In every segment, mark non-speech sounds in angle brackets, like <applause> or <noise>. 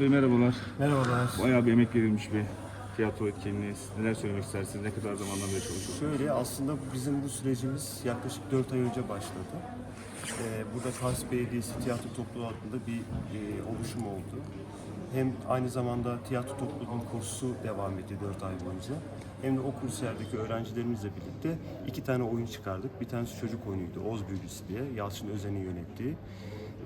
Bey merhabalar. Merhabalar. Bayağı bir emek verilmiş bir tiyatro etkinliği. Neler söylemek istersiniz? Ne kadar zamandan beri çalışıyorsunuz? Şöyle aslında bizim bu sürecimiz yaklaşık 4 ay önce başladı. Ee, burada Kars Belediyesi Tiyatro Topluluğu adında bir e, oluşum oldu. Hem aynı zamanda tiyatro topluluğunun kursu devam etti 4 ay boyunca. Hem de o kursiyerdeki öğrencilerimizle birlikte iki tane oyun çıkardık. Bir tanesi çocuk oyunuydu, Oz Büyücüsü diye, Yalçın Özen'in yönettiği.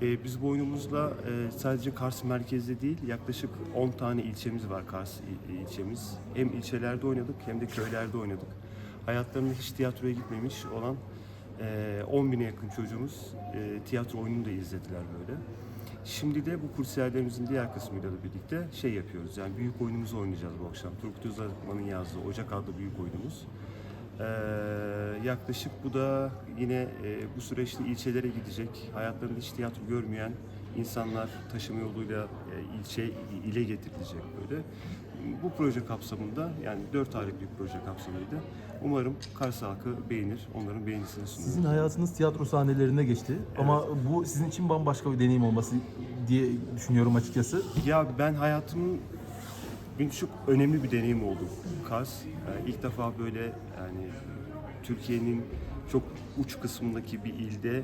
Ee, biz bu oyunumuzla e, sadece Kars merkezde değil, yaklaşık 10 tane ilçemiz var Kars il- ilçemiz. Hem ilçelerde oynadık hem de köylerde oynadık. Hayatlarında hiç tiyatroya gitmemiş olan e, 10 bine yakın çocuğumuz e, tiyatro oyununu da izlediler böyle. Şimdi de bu kursiyerlerimizin diğer kısmıyla da birlikte şey yapıyoruz. Yani büyük oyunumuzu oynayacağız bu akşam. Turgut Özalman'ın yazdığı Ocak adlı büyük oyunumuz. Ee, yaklaşık bu da yine e, bu süreçte ilçelere gidecek. Hayatlarında hiç tiyatro görmeyen insanlar taşıma yoluyla e, ilçe ile getirilecek böyle. Bu proje kapsamında yani 4 aylık bir proje kapsamıydı. Umarım Kars halkı beğenir, onların beğenisini sunarız. Sizin hayatınız tiyatro sahnelerine geçti ama bu sizin için bambaşka bir deneyim olması diye düşünüyorum açıkçası. Ya ben hayatımın benim çok önemli bir deneyim oldu Kars. Yani ilk defa böyle yani Türkiye'nin çok uç kısmındaki bir ilde,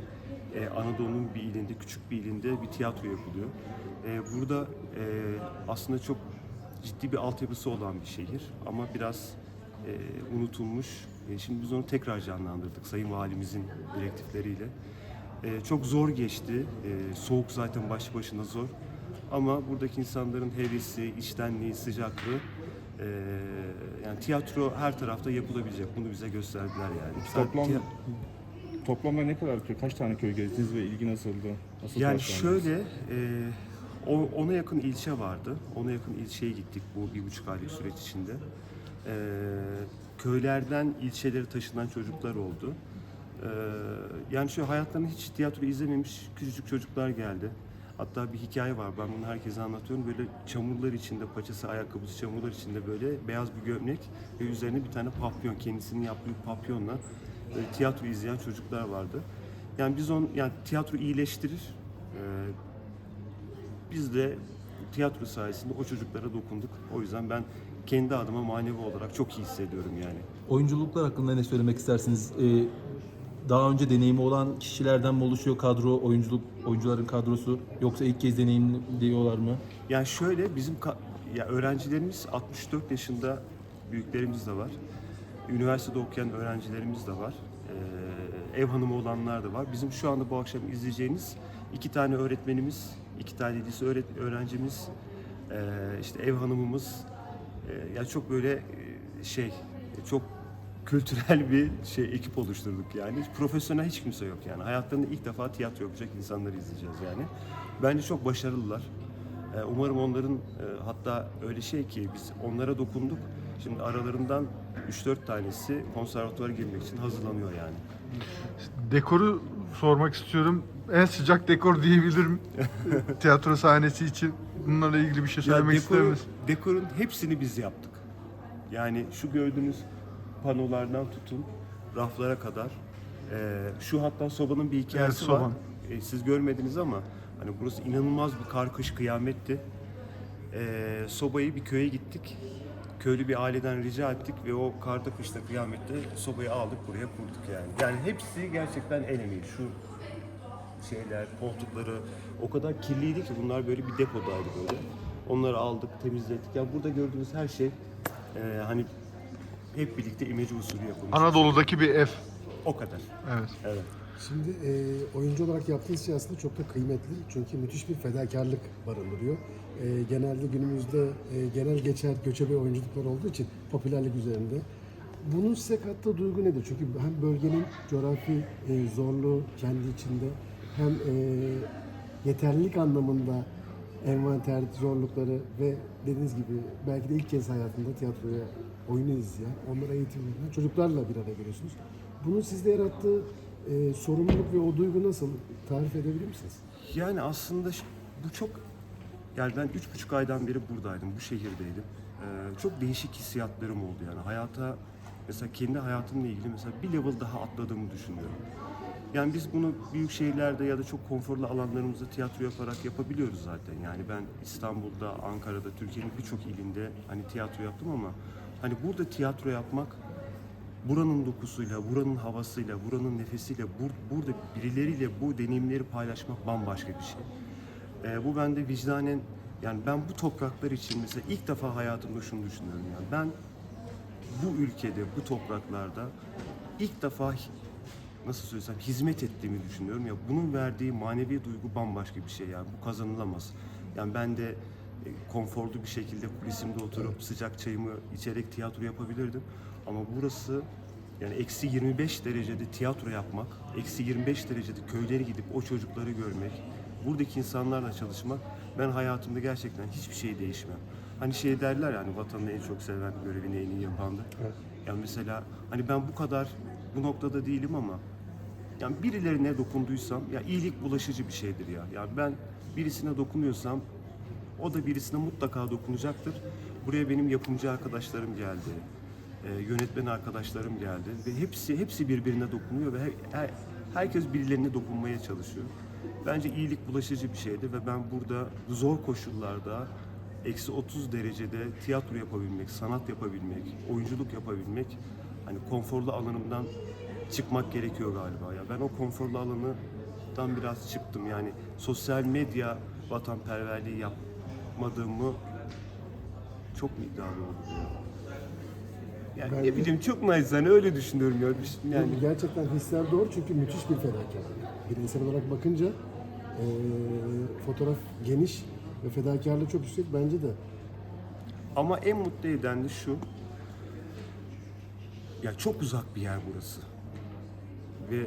e, Anadolu'nun bir ilinde, küçük bir ilinde bir tiyatro yapılıyor. E, burada e, aslında çok ciddi bir altyapısı olan bir şehir ama biraz unutulmuş. Şimdi biz onu tekrar canlandırdık Sayın Valimizin direktifleriyle. Çok zor geçti. Soğuk zaten başlı başına zor. Ama buradaki insanların hevesi, içtenliği, sıcaklığı e, yani tiyatro her tarafta yapılabilecek. Bunu bize gösterdiler yani. Toplam toplamda ne kadar köy, kaç tane köy gezdiniz ve ilgi nasıldı? Nasıl Yani şöyle, e, ona yakın ilçe vardı. Ona yakın ilçeye gittik bu bir buçuk aylık süreç içinde. E, köylerden ilçelere taşınan çocuklar oldu. E, yani şu hayatlarında hiç tiyatro izlememiş küçücük çocuklar geldi. Hatta bir hikaye var, ben bunu herkese anlatıyorum. Böyle çamurlar içinde, paçası, ayakkabısı çamurlar içinde böyle beyaz bir gömlek ve üzerine bir tane papyon, kendisinin yaptığı papyonla böyle tiyatro izleyen çocuklar vardı. Yani biz on, yani tiyatro iyileştirir. Ee, biz de tiyatro sayesinde o çocuklara dokunduk. O yüzden ben kendi adıma manevi olarak çok iyi hissediyorum yani. Oyunculuklar hakkında ne söylemek istersiniz? Ee, daha önce deneyimi olan kişilerden mi oluşuyor kadro, oyunculuk oyuncuların kadrosu yoksa ilk kez deneyimliyorlar mı? Yani şöyle bizim ka- ya öğrencilerimiz 64 yaşında büyüklerimiz de var. Üniversitede okuyan öğrencilerimiz de var. Ee, ev hanımı olanlar da var. Bizim şu anda bu akşam izleyeceğiniz iki tane öğretmenimiz, iki tane lise öğret- öğrencimiz, ee, işte ev hanımımız. Ee, ya çok böyle e, şey, çok kültürel bir şey ekip oluşturduk yani. Profesyonel hiç kimse yok yani. Hayatlarında ilk defa tiyatro yapacak insanları izleyeceğiz yani. Bence çok başarılılar. Ee, Umarım onların e, hatta öyle şey ki biz onlara dokunduk. Şimdi aralarından 3-4 tanesi konservatuvara girmek için hazırlanıyor yani. Dekoru sormak istiyorum. En sıcak dekor diyebilirim <laughs> tiyatro sahnesi için. Bunlarla ilgili bir şey söylemek ister misin? Dekorun hepsini biz yaptık. Yani şu gördüğünüz panolardan tutun raflara kadar. Ee, şu hatta sobanın bir hikayesi Evet, soban. var. Ee, siz görmediniz ama hani burası inanılmaz bir karkış kıyametti. Ee, sobayı bir köye gittik. Köylü bir aileden rica ettik ve o karda kışta kıyamette sobayı aldık buraya kurduk yani. Yani hepsi gerçekten el emeği. Şu şeyler, koltukları o kadar kirliydi ki bunlar böyle bir depodaydı böyle. Onları aldık, temizledik. Yani burada gördüğünüz her şey e, hani hep birlikte imece usulü yapılmış. Anadolu'daki bir ev. O kadar. Evet. Evet. Şimdi e, oyuncu olarak yaptığınız şey aslında çok da kıymetli. Çünkü müthiş bir fedakarlık barındırıyor. E, genelde günümüzde e, genel geçer göçebe oyunculuklar olduğu için popülerlik üzerinde. Bunun size kattığı duygu nedir? Çünkü hem bölgenin coğrafi e, zorluğu kendi içinde hem e, yeterlilik anlamında envanter zorlukları ve dediğiniz gibi belki de ilk kez hayatında tiyatroya oyunu izleyen, onlara eğitim veren çocuklarla bir araya geliyorsunuz. Bunun sizde yarattığı e, sorumluluk ve o duygu nasıl? Tarif edebilir misiniz? Yani aslında bu çok yani ben üç buçuk aydan beri buradaydım, bu şehirdeydim. Ee, çok değişik hissiyatlarım oldu yani. Hayata mesela kendi hayatımla ilgili mesela bir level daha atladığımı düşünüyorum. Yani biz bunu büyük şehirlerde ya da çok konforlu alanlarımızda tiyatro yaparak yapabiliyoruz zaten. Yani ben İstanbul'da, Ankara'da, Türkiye'nin birçok ilinde hani tiyatro yaptım ama hani burada tiyatro yapmak buranın dokusuyla, buranın havasıyla, buranın nefesiyle, bur- burada birileriyle bu deneyimleri paylaşmak bambaşka bir şey. Ee, bu bende vicdanen yani ben bu topraklar için mesela ilk defa hayatımda şunu düşünüyorum yani ben bu ülkede, bu topraklarda ilk defa nasıl söylesem hizmet ettiğimi düşünüyorum ya bunun verdiği manevi duygu bambaşka bir şey yani bu kazanılamaz. Yani ben de konforlu bir şekilde kulisimde oturup sıcak çayımı içerek tiyatro yapabilirdim. Ama burası yani eksi 25 derecede tiyatro yapmak, eksi 25 derecede köylere gidip o çocukları görmek, buradaki insanlarla çalışmak ben hayatımda gerçekten hiçbir şey değişmem. Hani şey derler yani vatanını en çok seven, görevini en iyi yapandır. Yani mesela hani ben bu kadar bu noktada değilim ama yani birilerine dokunduysam ya iyilik bulaşıcı bir şeydir ya. Yani ben birisine dokunuyorsam o da birisine mutlaka dokunacaktır. Buraya benim yapımcı arkadaşlarım geldi. e, yönetmen arkadaşlarım geldi ve hepsi hepsi birbirine dokunuyor ve her- her- herkes birilerine dokunmaya çalışıyor. Bence iyilik bulaşıcı bir şeydi ve ben burada zor koşullarda eksi 30 derecede tiyatro yapabilmek, sanat yapabilmek, oyunculuk yapabilmek hani konforlu alanımdan çıkmak gerekiyor galiba ya. Ben o konforlu alanından biraz çıktım yani sosyal medya vatanperverliği yapmadığımı çok mu iddialı oldu ya? Yani Ben- ne bileyim çok naçizane öyle düşünüyorum ya. Yani Yani gerçekten hisler doğru çünkü müthiş bir fedakarlık. Bireysel olarak bakınca eee, fotoğraf geniş ve fedakarlığı çok yüksek bence de. Ama en mutlu eden de şu. Ya çok uzak bir yer burası. Ve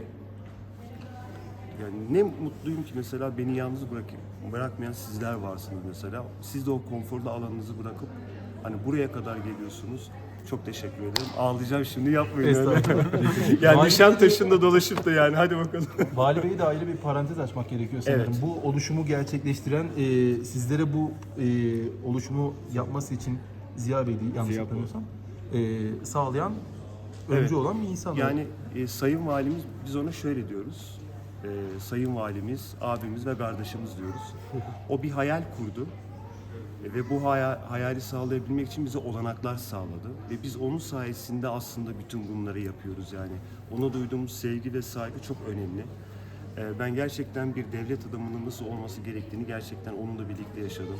yani ne mutluyum ki mesela beni yalnız bırakıp bırakmayan sizler varsınız mesela. Siz de o konforlu alanınızı bırakıp hani buraya kadar geliyorsunuz. Çok teşekkür ederim. Ağlayacağım şimdi yapmayın öyle. <laughs> Yani Vali- Nişantaşı'nda dolaşıp da yani hadi bakalım. Vali Bey'e de ayrı bir parantez açmak gerekiyor sanırım. Evet. Bu oluşumu gerçekleştiren, e, sizlere bu e, oluşumu yapması için Ziya Bey'di yanlış Ziya hatırlamıyorsam, e, sağlayan, öncü Evet. olan bir insan. Yani e, Sayın Valimiz biz ona şöyle diyoruz. E, sayın Valimiz, abimiz ve kardeşimiz diyoruz. O bir hayal kurdu. E, ve bu hayal, hayali sağlayabilmek için bize olanaklar sağladı. Ve biz onun sayesinde aslında bütün bunları yapıyoruz yani. Ona duyduğumuz sevgi ve saygı çok önemli. E, ben gerçekten bir devlet adamının nasıl olması gerektiğini gerçekten onunla birlikte yaşadım.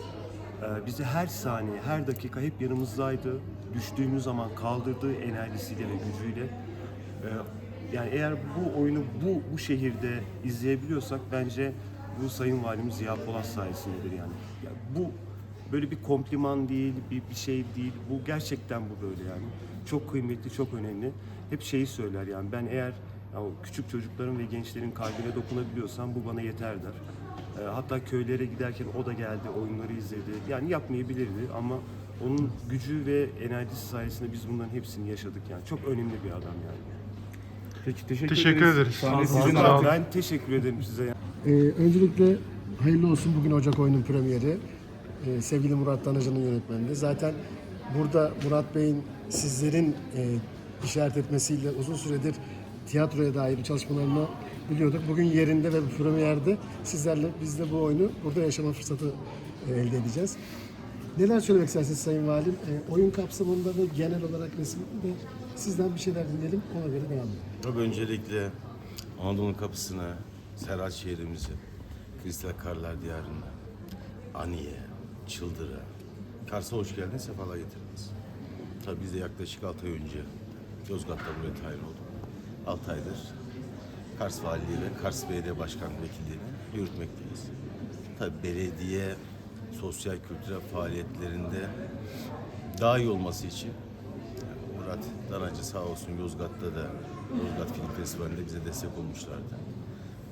E, bizi her saniye, her dakika hep yanımızdaydı. Düştüğümüz zaman kaldırdığı enerjisiyle ve gücüyle ee, yani eğer bu oyunu bu bu şehirde izleyebiliyorsak bence bu Sayın Valimiz Ziya Polat sayesindedir yani. yani bu böyle bir kompliman değil, bir, bir şey değil. Bu gerçekten bu böyle yani. Çok kıymetli, çok önemli. Hep şeyi söyler yani ben eğer ya o küçük çocukların ve gençlerin kalbine dokunabiliyorsam bu bana yeter der. Ee, hatta köylere giderken o da geldi, oyunları izledi. Yani yapmayabilirdi ama onun gücü ve enerjisi sayesinde biz bunların hepsini yaşadık yani. Çok önemli bir adam yani. Peki teşekkür, Teşekkür ederiz. Sahne Sağ olun. sizin Sağ olun. Ben teşekkür ederim size. Ee, öncelikle hayırlı olsun bugün Ocak oyunun premieri. Ee, sevgili Murat Danıcı'nın yönetmenliği. Zaten burada Murat Bey'in sizlerin e, işaret etmesiyle uzun süredir tiyatroya dair çalışmalarını biliyorduk. Bugün yerinde ve bu premierde sizlerle biz de bu oyunu burada yaşama fırsatı e, elde edeceğiz. Neler söylemek istersiniz Sayın Valim? E, oyun kapsamında ve genel olarak resimde sizden bir şeyler dinleyelim. Ona göre devam edelim. Tabii öncelikle Anadolu'nun kapısına, Serhat şehrimizi, Kristal Karlar Diyarı'na, Aniye, Çıldır'a, Kars'a hoş geldiniz, sefalar getirdiniz. Tabii biz de yaklaşık 6 ay önce Yozgat'ta buraya tayin olduk. 6 aydır Kars Valiliği ve Kars Belediye Başkanlığı Vekilliğini yürütmekteyiz. Tabii belediye sosyal kültürel faaliyetlerinde daha iyi olması için Murat Danacı sağ olsun Yozgat'ta da Yozgat Film Festivali'nde bize destek olmuşlardı.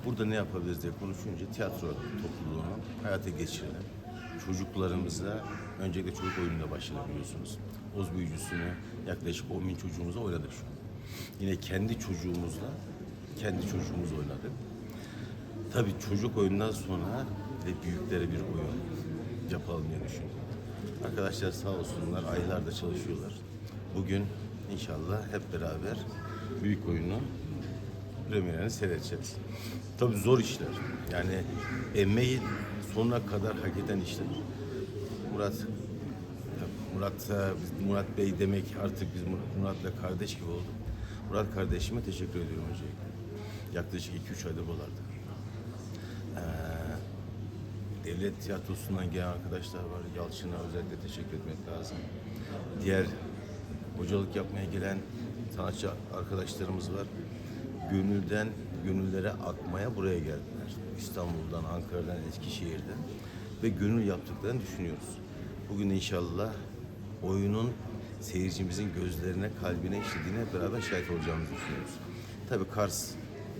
Burada ne yapabiliriz diye konuşunca tiyatro topluluğunu hayata geçirelim. Çocuklarımıza öncelikle çocuk oyunuyla başladı biliyorsunuz. Oz büyücüsünü yaklaşık 10 bin çocuğumuza oynadık şu an. Yine kendi çocuğumuzla kendi çocuğumuz oynadık. Tabii çocuk oyundan sonra de büyüklere bir oyun yapalım diye düşündüm. Arkadaşlar sağ olsunlar aylardır çalışıyorlar. Bugün İnşallah hep beraber büyük oyunu premierini seyredeceğiz. Tabii zor işler. Yani emeği sonuna kadar hak eden işler. Murat Murat biz Murat Bey demek artık biz Mur- Murat'la kardeş gibi olduk. Murat kardeşime teşekkür ediyorum öncelikle. Yaklaşık 2-3 aydır buralarda. Ee, devlet tiyatrosundan gelen arkadaşlar var. Yalçın'a özellikle teşekkür etmek lazım. Diğer hocalık yapmaya gelen sanatçı arkadaşlarımız var. Gönülden gönüllere akmaya buraya geldiler. İstanbul'dan, Ankara'dan, Eskişehir'den ve gönül yaptıklarını düşünüyoruz. Bugün inşallah oyunun seyircimizin gözlerine, kalbine işlediğine beraber şahit olacağımızı düşünüyoruz. Tabii Kars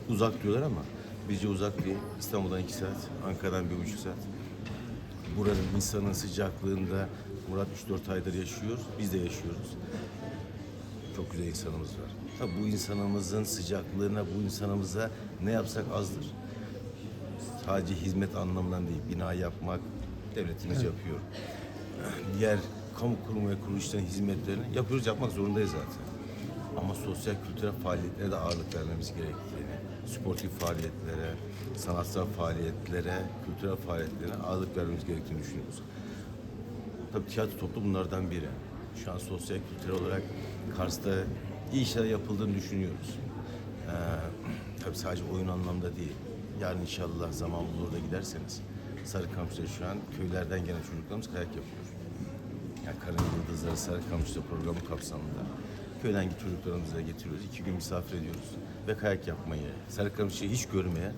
uzak diyorlar ama bizce uzak değil. İstanbul'dan iki saat, Ankara'dan bir buçuk saat. Buranın insanın sıcaklığında Murat 3-4 aydır yaşıyor, biz de yaşıyoruz. Çok güzel insanımız var. Tabii bu insanımızın sıcaklığına, bu insanımıza ne yapsak azdır. Sadece hizmet anlamından değil, bina yapmak devletimiz yapıyor. <clears throat> Diğer kamu kurum ve kuruluşların hizmetlerini yapıyoruz, yapmak zorundayız zaten. Ama sosyal kültürel faaliyetlere de ağırlık vermemiz gerektiğini, sportif faaliyetlere, sanatsal faaliyetlere, kültürel faaliyetlerine ağırlık vermemiz gerektiğini düşünüyoruz. Tabii tiyatro toplu bunlardan biri. Şu an sosyal kültürel olarak Kars'ta iyi işler yapıldığını düşünüyoruz. Ee, tabii sadece oyun anlamda değil. Yarın inşallah zaman bulur da giderseniz Sarıkamış'ta şu an köylerden gelen çocuklarımız kayak yapıyor. Yani Karın Yıldızları Sarıkamış'ta programı kapsamında köyden çocuklarımızı da getiriyoruz. İki gün misafir ediyoruz ve kayak yapmayı, Sarıkamış'ı hiç görmeye,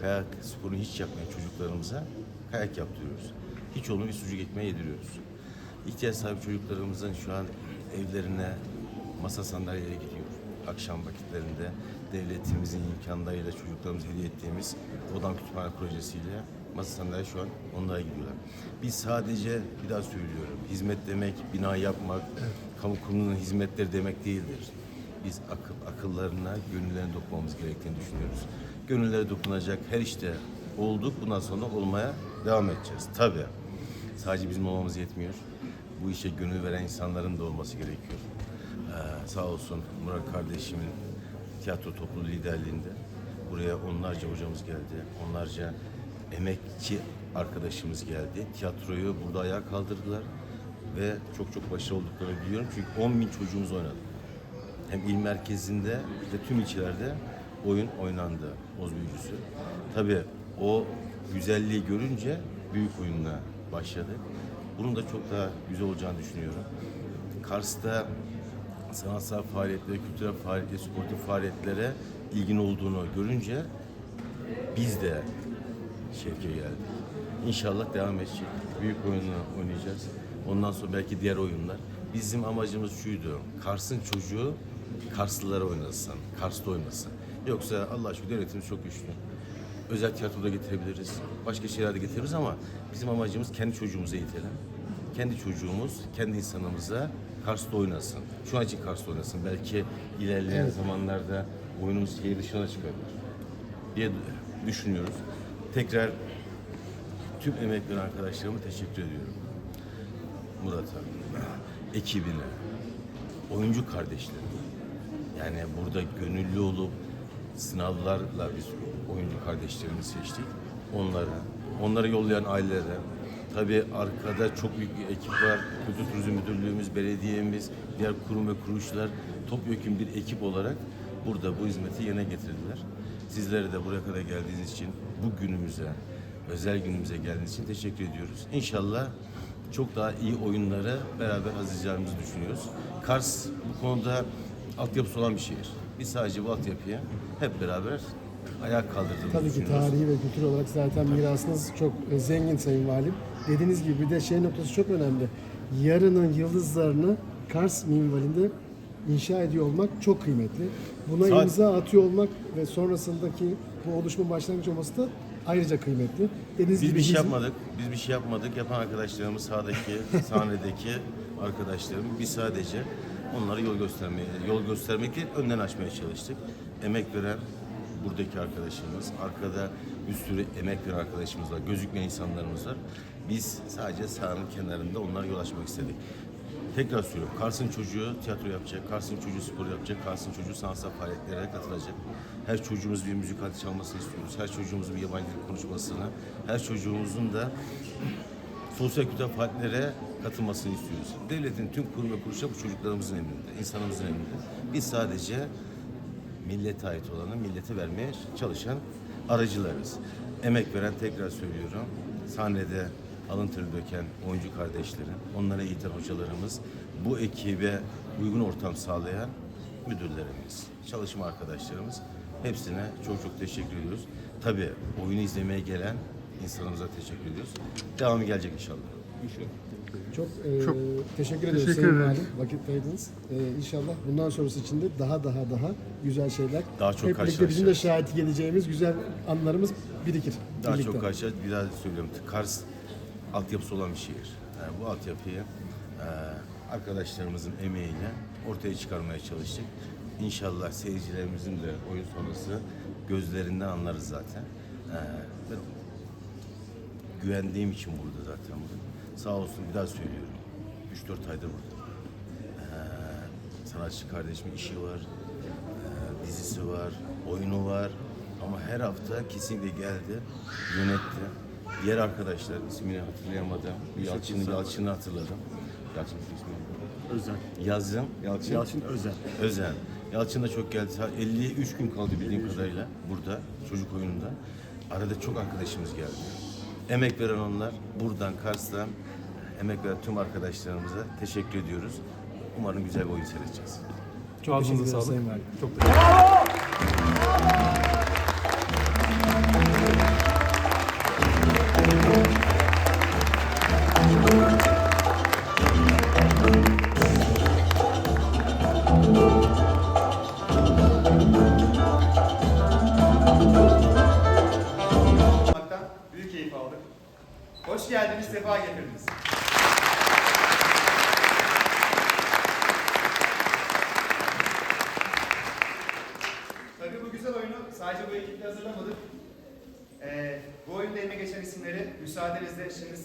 kayak sporunu hiç yapmayan çocuklarımıza kayak yaptırıyoruz. Hiç olmayan bir sucuk ekmeği yediriyoruz. İhtiyaç sahibi çocuklarımızın şu an evlerine masa sandalyeleri gidiyor. Akşam vakitlerinde devletimizin imkanlarıyla çocuklarımıza hediye ettiğimiz Odam Kütüphane projesiyle masa sandalye şu an onlara gidiyorlar. Biz sadece bir daha söylüyorum. Hizmet demek, bina yapmak, kamu kurumunun hizmetleri demek değildir. Biz akıl, akıllarına, gönüllerine dokunmamız gerektiğini düşünüyoruz. Gönüllere dokunacak her işte olduk. Bundan sonra olmaya devam edeceğiz. Tabii. Sadece bizim olmamız yetmiyor. Bu işe gönül veren insanların da olması gerekiyor. Ee, sağ olsun Murat kardeşimin tiyatro topluluğu liderliğinde buraya onlarca hocamız geldi. Onlarca emekçi arkadaşımız geldi. Tiyatroyu burada ayağa kaldırdılar ve çok çok başarılı olduklarını biliyorum. Çünkü 10 bin çocuğumuz oynadı. Hem il merkezinde ve tüm ilçelerde oyun oynandı Oz Büyücüsü. Tabii o güzelliği görünce büyük oyunla başladık. Bunun da çok daha güzel olacağını düşünüyorum. Kars'ta sanatsal faaliyetlere, kültürel faaliyetlere, sportif faaliyetlere ilgin olduğunu görünce biz de şevke geldik. İnşallah devam edecek. Büyük oyunu oynayacağız. Ondan sonra belki diğer oyunlar. Bizim amacımız şuydu. Kars'ın çocuğu Karslılara oynasın. Kars'ta oynasın. Yoksa Allah aşkına devletimiz çok güçlü. Özel tiyatroda getirebiliriz. Başka şeyler de getirebiliriz ama bizim amacımız kendi çocuğumuza itelim. Kendi çocuğumuz, kendi insanımıza Kars'ta oynasın. Şu an için Kars'ta oynasın. Belki ilerleyen zamanlarda oyunumuz şehir dışına çıkabilir diye düşünüyoruz. Tekrar tüm emek veren arkadaşlarıma teşekkür ediyorum. Murat'a, ekibine, oyuncu kardeşlerime. Yani burada gönüllü olup sınavlarla biz oyuncu kardeşlerimizi seçtik. Onlara, onları yollayan ailelere, tabii arkada çok büyük bir ekip var. Kültür Turizm Müdürlüğümüz, belediyemiz, diğer kurum ve kuruluşlar topyekun bir ekip olarak burada bu hizmeti yerine getirdiler. Sizlere de buraya kadar geldiğiniz için, bu günümüze, özel günümüze geldiğiniz için teşekkür ediyoruz. İnşallah çok daha iyi oyunları beraber hazırlayacağımızı düşünüyoruz. Kars bu konuda altyapısı olan bir şehir. Biz sadece bu altyapıya hep beraber ayak kaldırdığımızı Tabii ki düşünüyoruz. tarihi ve kültür olarak zaten mirasınız çok e, zengin Sayın Valim. Dediğiniz gibi bir de şey noktası çok önemli. Yarının yıldızlarını Kars minvalinde inşa ediyor olmak çok kıymetli. Buna Saat- imza atıyor olmak ve sonrasındaki bu oluşumun başlangıç olması da ayrıca kıymetli. Dediğiniz Biz gibi bir şey yapmadık. Biz bir şey yapmadık. Yapan arkadaşlarımız sahadaki, sahnedeki arkadaşlarım. Biz sadece onlara yol göstermeye, yol göstermek değil, önden açmaya çalıştık. Emek veren buradaki arkadaşımız, arkada bir sürü emek veren arkadaşımız var, gözükmeyen insanlarımız var. Biz sadece sahanın kenarında onlara yol açmak istedik. Tekrar söylüyorum. Kars'ın çocuğu tiyatro yapacak, Kars'ın çocuğu spor yapacak, Kars'ın çocuğu sanatsal faaliyetlere katılacak. Her çocuğumuz bir müzik aleti çalmasını istiyoruz. Her çocuğumuzun bir yabancı dil konuşmasını, her çocuğumuzun da sosyal kültürel faaliyetlere katılmasını istiyoruz. Devletin tüm kurum ve kuruluşları bu çocuklarımızın emrinde, insanımızın emrinde. Biz sadece millete ait olanı millete vermeye çalışan aracılarız. Emek veren tekrar söylüyorum. Sahnede alın teri döken oyuncu kardeşlerim, onlara eğiten hocalarımız, bu ekibe uygun ortam sağlayan müdürlerimiz, çalışma arkadaşlarımız hepsine çok çok teşekkür ediyoruz. Tabii oyunu izlemeye gelen insanımıza teşekkür ediyoruz. Devamı gelecek inşallah. Çok, e, Çok teşekkür ederiz teşekkür Sayın ederiz. Valim. Vakit ayırdınız. E, inşallah bundan sonrası için de daha daha daha güzel şeyler. Daha çok Hep birlikte bizim de şahit geleceğimiz güzel anlarımız birikir. Daha birlikte. çok karşı bir daha söylüyorum. Kars altyapısı olan bir şehir. Yani bu altyapıyı e, arkadaşlarımızın emeğiyle ortaya çıkarmaya çalıştık. İnşallah seyircilerimizin de oyun sonrası gözlerinden anlarız zaten. E, ben güvendiğim için burada zaten burada. Sağ olsun bir daha söylüyorum. 3-4 aydır burada. Ee, sanatçı kardeşimin işi var, ee, dizisi var, oyunu var. Ama her hafta kesinlikle geldi, yönetti. Diğer arkadaşlar ismini hatırlayamadım. Yalçın'ı Yalçın'ı hatırladım. Yalçın ismi. Özel. Yazdım. Yalçın. Yalçın Özel. Özen. Yalçın da çok geldi. Ha, 53 gün kaldı bildiğim kadarıyla burada çocuk oyununda. Arada çok arkadaşımız geldi. Emek veren onlar. Buradan Kars'tan emek veren tüm arkadaşlarımıza teşekkür ediyoruz. Umarım güzel bir oyun seyredeceğiz. Çok Ağzınıza sağlık. Çok teşekkür olmaktan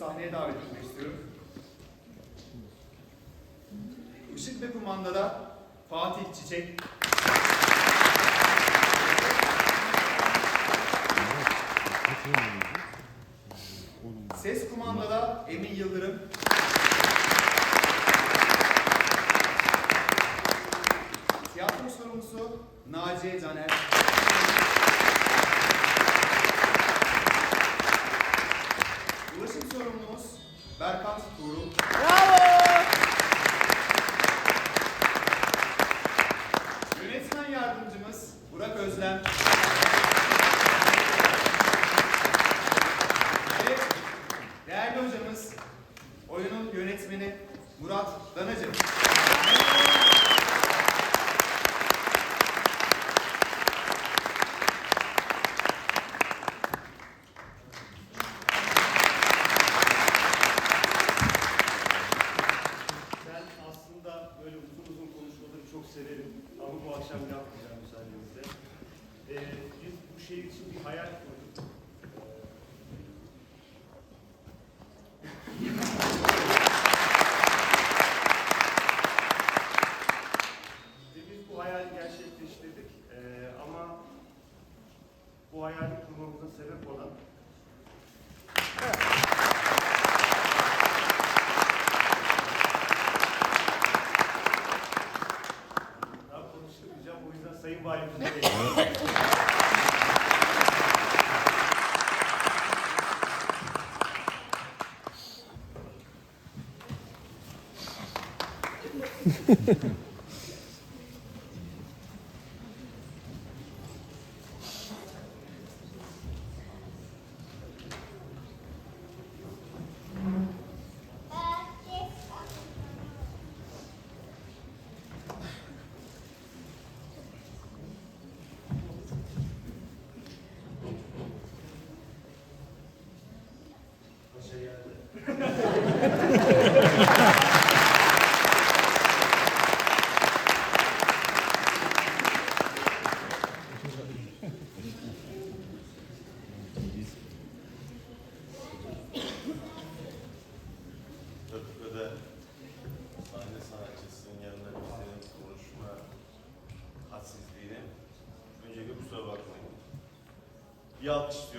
sahneye davet etmek istiyorum. Işık ve kumandada Fatih Çiçek, Ses kumandada Emin Yıldırım. Tiyatro sorumlusu Naciye Caner. Yönetmeni Murat Danacı. invited to speak. <laughs> Bir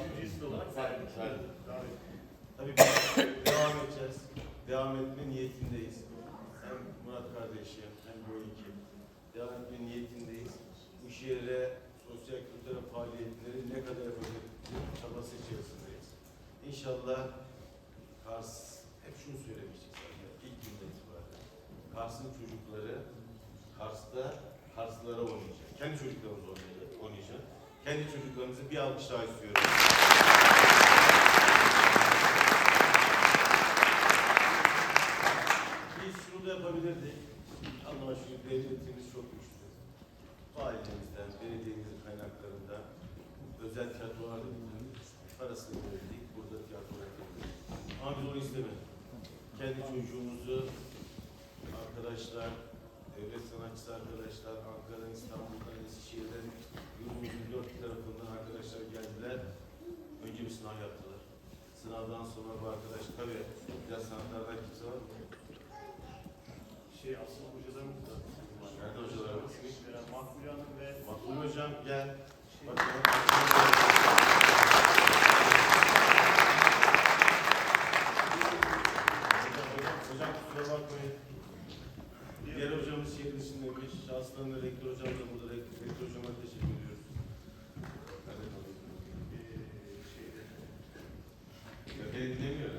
Ücretsiz olarak. Verdik. Tabii devam edeceğiz. Devam etme niyetindeyiz. Hem Murat kardeşim hem bu ekip devam etme niyetindeyiz. Bu şehre sosyal kültürel faaliyetleri ne kadar yapabilir çabası içerisindeyiz. İnşallah Kars, hep şunu söylemiştik zaten ilk günden itibaren. Kars'ın çocukları Kars'ta Karslılara oynayacak. Kendi çocuklarımız oynayacak. oynayacak. Kendi çocuklarımızı bir alkış daha istiyorum. Biz şunu da yapabilirdik. Allah'a şükür devletimiz çok güçlü. Ailemizden, belediyemizin kaynaklarından özel tiyatrolarda parasını verdik. Burada tiyatro yapıyoruz. Ama biz onu istemedik. Kendi çocuğumuzu arkadaşlar, devlet sanatçısı arkadaşlar, Ankara, İstanbul'dan, Eskişehir'den, yurdumuzun dört tarafından arkadaşlar geldiler. Önce bir sınav yaptılar. Sınavdan sonra bu arkadaş, tabii biraz sanatlardan kimse var mı? Şey aslında hocalarımız da Nerede hocalarımız? Makbule Hanım ve Makbul hocam gel. Bak, Hocam, hocam kusura bakmayın. Diğer hocamız şehir dışındaymış. Şahslarında rektör hocam da burada. Rektör, rektör hocama teşekkür ediyoruz. Nerede kalıyor? şeyde Ya beni dinlemiyor.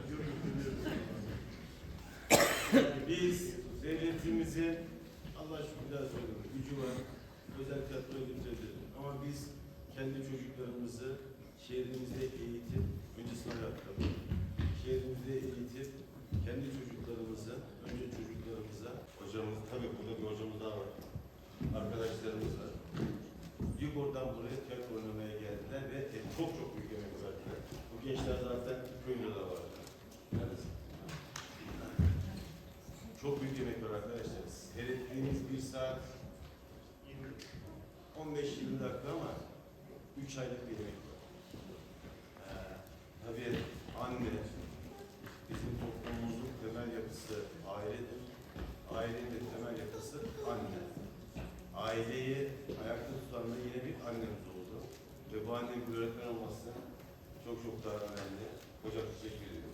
Biz devletimizin Allah şükür daha söylüyorum gücü var. Özel tiyatroya götürebilir. Ama biz kendi çocuklarımızı şehrimizde eğitip önce yaptık. Şehrimizde eğitip kendi çocuklarımızı önce çocuklarımıza hocamız tabii burada bir hocamız daha var. Arkadaşlarımız var. Yugor'dan buraya tiyatro oynamaya geldiler ve çok çok büyük emek verdiler. Bu gençler zaten köyünde de var. Neredesin? Çok büyük emek var arkadaşlar. Seyrettiğiniz bir saat 15-20 dakika ama 3 aylık bir emek var. Ee, tabii anne bizim toplumumuzun temel yapısı ailedir. Ailenin temel yapısı anne. Aileyi ayakta tutan da yine bir annemiz oldu. Ve bu annenin bir öğretmen olması çok çok daha önemli. Hocam teşekkür ediyorum.